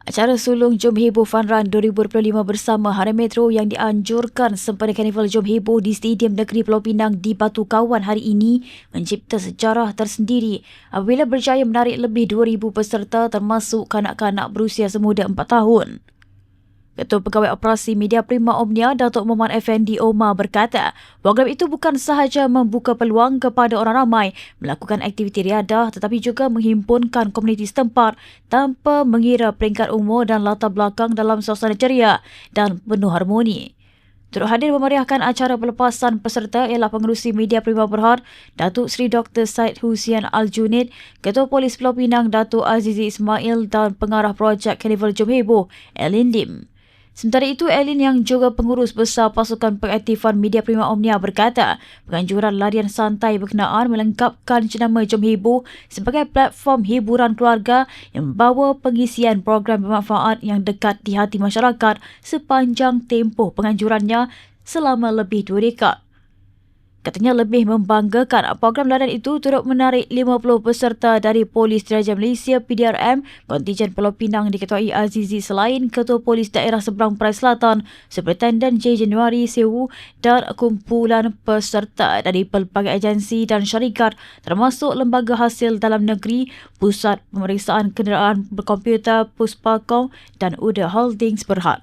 Acara sulung Jom Heboh Fun Run 2025 bersama Harian Metro yang dianjurkan sempena Karnival Jom Heboh di Stadium Negeri Pulau Pinang di Batu Kawan hari ini mencipta sejarah tersendiri apabila berjaya menarik lebih 2,000 peserta termasuk kanak-kanak berusia semuda 4 tahun. Ketua Pegawai Operasi Media Prima Omnia, Datuk Muhammad Effendi Omar berkata, program itu bukan sahaja membuka peluang kepada orang ramai melakukan aktiviti riadah tetapi juga menghimpunkan komuniti setempat tanpa mengira peringkat umur dan latar belakang dalam suasana ceria dan penuh harmoni. Turut hadir memeriahkan acara pelepasan peserta ialah pengerusi media Prima Berhad, Datuk Seri Dr. Said Husian Al-Junid, Ketua Polis Pulau Pinang Datuk Azizi Ismail dan Pengarah Projek Carnival Jom Heboh, Elin Lim. Sementara itu, Elin yang juga pengurus besar pasukan pengaktifan media Prima Omnia berkata, penganjuran larian santai berkenaan melengkapkan jenama Jom Heboh sebagai platform hiburan keluarga yang membawa pengisian program bermanfaat yang dekat di hati masyarakat sepanjang tempoh penganjurannya selama lebih dua dekad. Katanya lebih membanggakan program larian itu turut menarik 50 peserta dari Polis Diraja Malaysia PDRM, kontijen Pulau Pinang diketuai Azizi selain Ketua Polis Daerah Seberang Perai Selatan, Superintendent J. Januari Sewu dan kumpulan peserta dari pelbagai agensi dan syarikat termasuk Lembaga Hasil Dalam Negeri, Pusat Pemeriksaan Kenderaan Berkomputer Puspakom dan Uda Holdings Berhad.